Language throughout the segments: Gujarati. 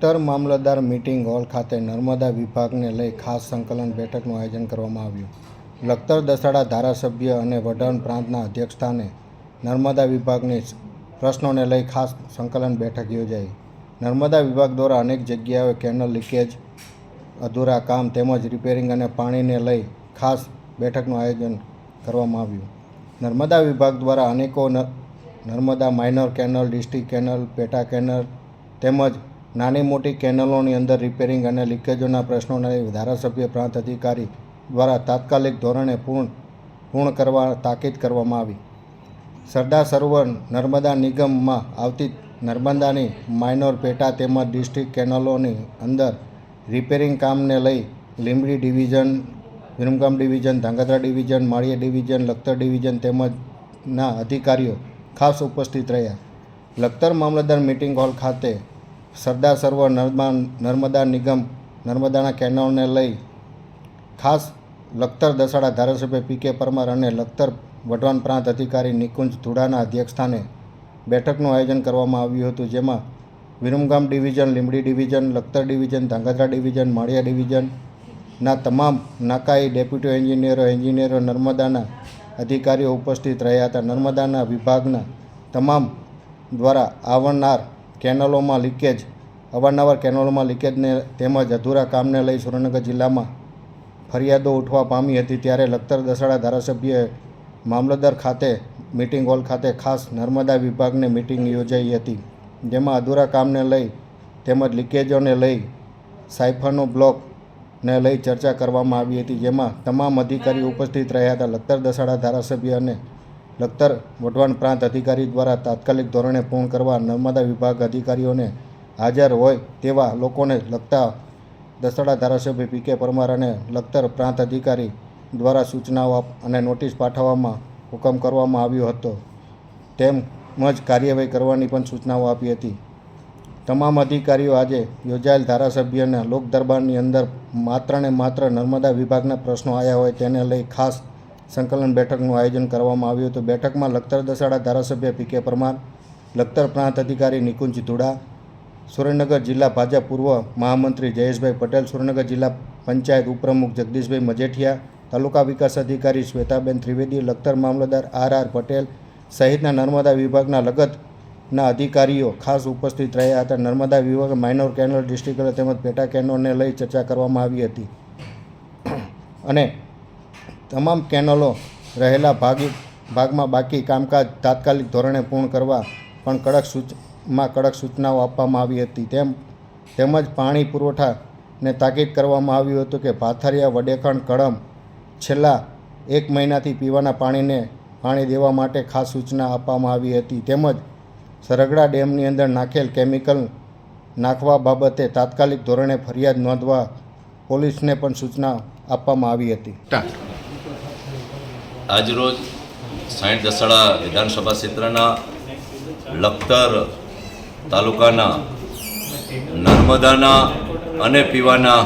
લખતર મામલતદાર મીટિંગ હોલ ખાતે નર્મદા વિભાગને લઈ ખાસ સંકલન બેઠકનું આયોજન કરવામાં આવ્યું. લખતર દસાડા ધારાસભ્ય અને વઢાણ પ્રાંતના અધ્યક્ષસ્થાને નર્મદા વિભાગની પ્રશ્નોને લઈ ખાસ સંકલન બેઠક યોજાઈ. નર્મદા વિભાગ દ્વારા અનેક જગ્યાએ કેનલ લીકેજ, અધૂરા કામ તેમજ રિપેરિંગ અને પાણીને લઈ ખાસ બેઠકનું આયોજન કરવામાં આવ્યું. નર્મદા વિભાગ દ્વારા અનેકો Narmada minor canal, district canal, પેટા કેનલ તેમજ નાની મોટી કેનલોની અંદર રિપેરિંગ અને લીકેજોના પ્રશ્નોને ધારાસભ્ય પ્રાંત અધિકારી દ્વારા તાત્કાલિક ધોરણે પૂર્ણ પૂર્ણ કરવા તાકીદ કરવામાં આવી. સરદાર સરોવર નર્મદા નિગમમાં આવતી નર્મદાની માઇનોર પેટા તેમજ ડિસ્ટ્રિક્ટ કેનલોની અંદર રિપેરિંગ કામને લઈ Limbdi division Viramgam division Dhrangadhra division Maliya division Lakhtar division તેમજના અધિકારીઓ ખાસ ઉપસ્થિત રહ્યા. લખતર મામલતદાર મીટિંગ હોલ ખાતે સરદાર સરોવર નર્મદા નર્મદા નિગમ નર્મદાના કેનોલને લઈ ખાસ લખતર દસાડા ધારાસભ્ય પી કે પરમાર અને લખતર વઢવાન પ્રાંત અધિકારી નિકુંજ ધુડાના અધ્યક્ષસ્થાને બેઠકનું આયોજન કરવામાં આવ્યું હતું, જેમાં Viramgam division, Limbdi division, Lakhtar division, Dhrangadhra division, Maliya ડિવિઝનના તમામ નાકાઈ ડેપ્યુટી એન્જિનિયરો એન્જિનિયરો નર્મદાના અધિકારીઓ ઉપસ્થિત રહ્યા હતા. નર્મદાના વિભાગના તમામ દ્વારા આવનાર કેનલોમાં લીકેજ, અવારનવાર કેનલોમાં લીકેજને તેમજ અધૂરા કામને લઈ સુરેન્દ્રનગર જિલ્લામાં ફરિયાદો ઉઠવા પામી હતી ત્યારે લખતર દસાડા ધારાસભ્યએ મામલતદાર ખાતે મિટિંગ હોલ ખાતે ખાસ નર્મદા વિભાગને મિટિંગ યોજાઈ હતી, જેમાં અધૂરા કામને લઈ તેમજ લીકેજોને લઈ સાયફરનો બ્લોકને લઈ ચર્ચા કરવામાં આવી હતી, જેમાં તમામ અધિકારીઓ ઉપસ્થિત રહ્યા હતા. લખતર દસાડા ધારાસભ્ય અને લખતર વઢવાણ પ્રાંત અધિકારી દ્વારા તાત્કાલિક ધોરણે પૂર્ણ કરવા નર્મદા વિભાગ અધિકારીઓને હાજર હોય તેવા લોકોને લગતા દસડા ધારાસભ્ય પી કે પરમાર અને લખતર પ્રાંત અધિકારી દ્વારા સૂચનાઓ અને નોટિસ પાઠવવામાં હુકમ કરવામાં આવ્યો હતો. તેમજ કાર્યવાહી કરવાની પણ સૂચનાઓ આપી હતી. તમામ અધિકારીઓ આજે યોજાયેલ ધારાસભ્યના લોક દરબારની અંદર માત્ર ને માત્ર નર્મદા વિભાગના પ્રશ્નો આવ્યા હોય તેને લઈ ખાસ સંકલન બેઠકનું આયોજન કરવામાં આવ્યું હતું. બેઠકમાં લખતર દસાડા ધારાસભ્ય પી કે પરમાર, લખતર પ્રાંત અધિકારી નિકુંજ ધુડા, સુરેન્દ્રનગર જિલ્લા ભાજપ પૂર્વ મહામંત્રી જયેશભાઈ પટેલ, સુરેન્દ્રનગર જિલ્લા પંચાયત ઉપપ્રમુખ જગદીશભાઈ મજેઠિયા, તાલુકા વિકાસ અધિકારી શ્વેતાબેન ત્રિવેદી, લખતર મામલતદાર આર આર પટેલ સહિતના નર્મદા વિભાગના લગતના અધિકારીઓ ખાસ ઉપસ્થિત રહ્યા હતા. નર્મદા વિભાગ માઇનોર કેનલ ડિસ્ટ્રિક્ટ તેમજ પેટા કેનોલને લઈ ચર્ચા કરવામાં આવી હતી. અને તમામ કેનલો રહેલા ભાગ ભાગમાં બાકી કામકાજ તાત્કાલિક ધોરણે પૂર્ણ કરવા પણ કડક સૂચમાં કડક સૂચનાઓ આપવામાં આવી હતી. તેમ, તેમજ પાણી પુરવઠાને તાકીદ કરવામાં આવ્યું હતું કે પાથરિયા વડેખણ કળમ છેલ્લા એક મહિનાથી પીવાના પાણીને પાણી દેવા માટે ખાસ સૂચના આપવામાં આવી હતી. તેમજ સરગડા ડેમની અંદર નાખેલ કેમિકલ નાખવા બાબતે તાત્કાલિક ધોરણે ફરિયાદ નોંધવા પોલીસને પણ સૂચના આપવામાં આવી હતી. આજરોજ સાઠ દસાડા વિધાનસભા ક્ષેત્રના લખતર તાલુકાના નર્મદાના અને પીવાના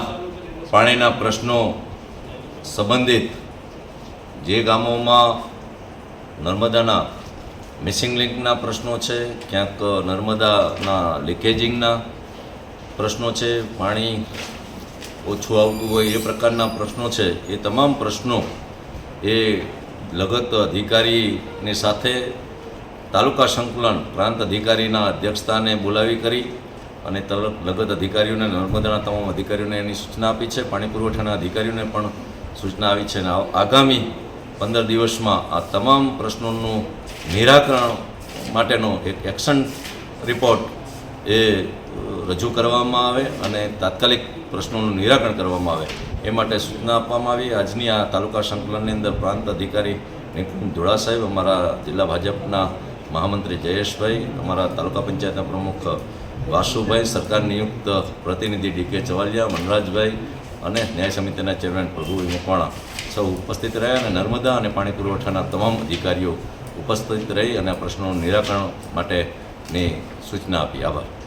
પાણીના પ્રશ્નો સંબંધિત જે ગામોમાં નર્મદાના મિસિંગ લિંકના પ્રશ્નો છે, ક્યાંક નર્મદાના લીકેજિંગના પ્રશ્નો છે, પાણી ઓછું આવતું હોય એ પ્રકારના પ્રશ્નો છે, એ તમામ પ્રશ્નો એ લગત અધિકારીની સાથે તાલુકા સંકલન પ્રાંત અધિકારીના અધ્યક્ષતાને બોલાવી કરી અને લગત અધિકારીઓને નર્મદાના તમામ અધિકારીઓને એની સૂચના આપી છે. પાણી પુરવઠાના અધિકારીઓને પણ સૂચના આવી છે અને આગામી પંદર દિવસમાં આ તમામ પ્રશ્નોનું નિરાકરણ માટેનો એક એક્શન રિપોર્ટ એ રજૂ કરવામાં આવે અને તાત્કાલિક પ્રશ્નોનું નિરાકરણ કરવામાં આવે. એ માટે સૂચના આપવામાં આવી. આજની આ તાલુકા સંકલનની અંદર પ્રાંત અધિકારી નિકુંજ ધોળા સાહેબ, અમારા જિલ્લા ભાજપના મહામંત્રી જયેશભાઈ, અમારા તાલુકા પંચાયતના પ્રમુખ વાસુભાઈ, સરકાર નિયુક્ત પ્રતિનિધિ ડી કે ચવાલિયા, મનરાજભાઈ અને ન્યાય સમિતિના ચેરમેન પ્રભુ મકવાણા સૌ ઉપસ્થિત રહ્યા અને નર્મદા અને પાણી પુરવઠાના તમામ અધિકારીઓ ઉપસ્થિત રહી અને પ્રશ્નોનું નિરાકરણ માટેની સૂચના આપી. આભાર.